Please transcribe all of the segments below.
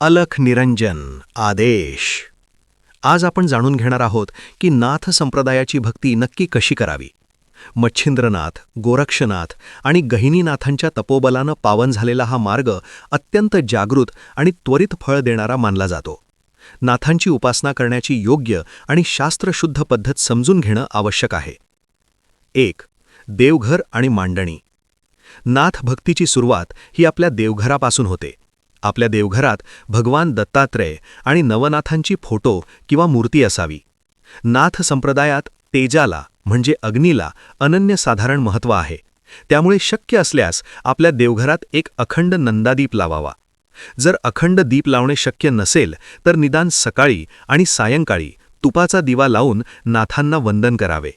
अलख निरंजन आदेश. आज आपण जाणून घेणार आहोत की नाथ संप्रदायाची भक्ती नक्की कशी करावी. मच्छिंद्रनाथ गोरक्षनाथ आणि गहिनीनाथांच्या तपोबलानं पावन झालेला हा मार्ग अत्यंत जागृत आणि त्वरित फळ देणारा मानला जातो. नाथांची उपासना करण्याची योग्य आणि शास्त्रशुद्ध पद्धत समजून घेणं आवश्यक आहे. एक देवघर आणि मांडणी. नाथ भक्तीची सुरुवात ही आपल्या देवघरापासून होते. आपल्या देवघरात भगवान दत्तात्रय आणि नवनाथांची फोटो किंवा मूर्ती असावी. नाथ संप्रदायात तेजाला म्हणजे अग्नीला अनन्यसाधारण महत्त्व आहे. त्यामुळे शक्य असल्यास आपल्या देवघरात एक अखंड नंदादीप लावावा. जर अखंड दीप लावणे शक्य नसेल तर निदान सकाळी आणि सायंकाळी तुपाचा दिवा लावून नाथांना वंदन करावे.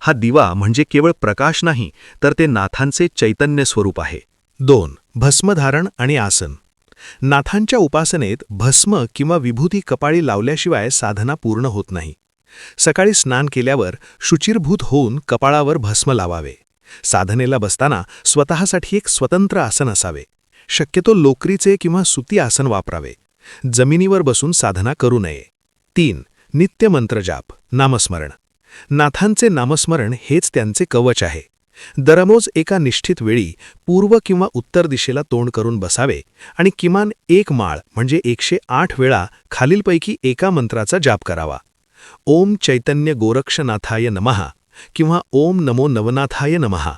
हा दिवा म्हणजे केवळ प्रकाश नाही तर ते नाथांचे चैतन्य स्वरूप आहे. दोन भस्मधारण आणि आसन. नाथांच्या उपासनेत भस्म किंवा विभूती कपाळी लावल्याशिवाय साधना पूर्ण होत नाही. सकाळी स्नान केल्यावर शुचिरभूत होऊन कपाळावर भस्म लावावे. साधनेला बसताना स्वतःसाठी एक स्वतंत्र आसन असावे. शक्यतो लोकरीचे किंवा सुती आसन वापरावे. जमिनीवर बसून साधना करू नये. तीन नित्य मंत्रजाप नामस्मरण. नाथांचे नामस्मरण हेच त्यांचे कवच आहे. दररोज एका निश्चित वेळी पूर्व किंवा उत्तर दिशेला तोंड करून बसावे आणि किमान एक माळ म्हणजे एकशे आठ वेळा खालीलपैकी एका मंत्राचा जाप करावा. ओम चैतन्य गोरक्षनाथाय नमहा किंवा ओम नमो नवनाथाय नमहा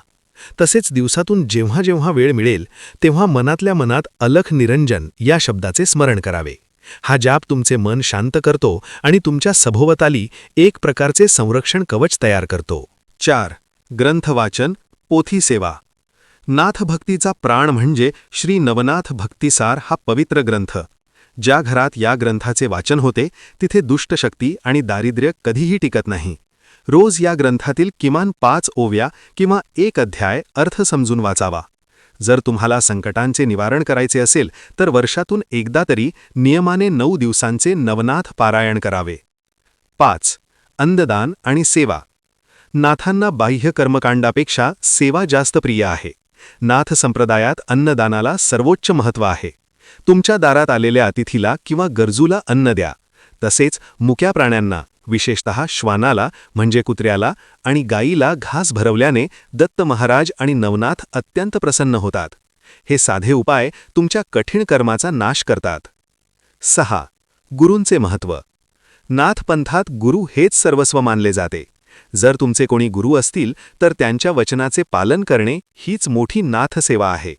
तसेच दिवसातून जेव्हा जेव्हा वेळ मिळेल तेव्हा मनातल्या मनात अलख निरंजन या शब्दाचे स्मरण करावे. हा जाप तुमचे मन शांत करतो आणि तुमच्या सभोवताली एक प्रकारचे संरक्षण कवच तयार करतो. चार ग्रंथवाचन पोथी सेवा. नाथभक्तीचा प्राण म्हणजे श्री नवनाथ भक्तिसार हा पवित्र ग्रंथ. ज्या घरात या ग्रंथाचे वाचन होते तिथे दुष्टशक्ती आणि दारिद्र्य कधीही टिकत नाही. रोज या ग्रंथातील किमान पाच ओव्या किंवा एक अध्याय अर्थ समजून वाचावा. जर तुम्हाला संकटांचे निवारण करायचे असेल तर वर्षातून एकदा तरी नियमाने नऊ दिवसांचे नवनाथ पारायण करावे. पाच. अन्नदान आणि सेवा. नाथांना बाह्य कर्मकांडापेक्षा सेवा जास्त प्रिय आहे. नाथ संप्रदायात अन्नदानाला सर्वोच्च महत्त्व आहे. तुमच्या दारात आलेल्या अतिथीला किंवा गरजूला अन्न द्या. तसेच मुक्या प्राण्यांना विशेषतः श्वानाला म्हणजे कुत्र्याला आणि गायीला घास भरवल्याने दत्त महाराज आणि नवनाथ अत्यंत प्रसन्न होतात. हे साधे उपाय तुमच्या कठीण कर्माचा नाश करतात. सहा. गुरूंचे महत्त्व. नाथपंथात गुरु हेच सर्वस्व मानले जाते. जर तुमचे कोणी गुरु असतील तर त्यांच्या वचनाचे पालन करणे हीच मोठी नाथसेवा आहे.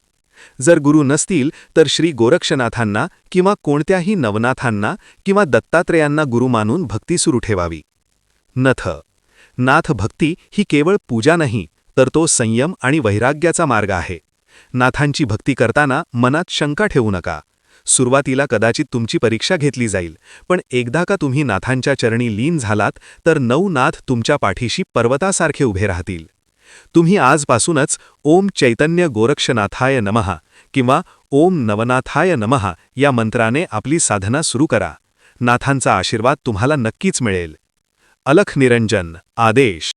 जर गुरु नसतील तर श्री गोरक्षनाथांना किंवा कोणत्याही नवनाथांना किंवा दत्तात्रेयांना गुरु मानून भक्ती सुरू ठेवावी. नथ. नाथ भक्ती ही केवळ पूजा नाही तर तो संयम आणि वैराग्याचा मार्ग आहे. नाथांची भक्ती करताना मनात शंका ठेवू नका. सुरुवातीला कदाचित तुमची परीक्षा घेतली जाईल पण एकदा का तुम्ही नाथांच्या चरणी लीन झालात तर नऊ नाथ तुमच्या पाठीशी पर्वतासारखे उभे राहतील. तुम्ही आजपासूनच ओम चैतन्य गोरक्षनाथाय नमहा किंवा ओम नवनाथाय नमहा या मंत्राने आपली साधना सुरू करा. नाथांचा आशीर्वाद तुम्हाला नक्कीच मिळेल. अलख निरंजन. आदेश.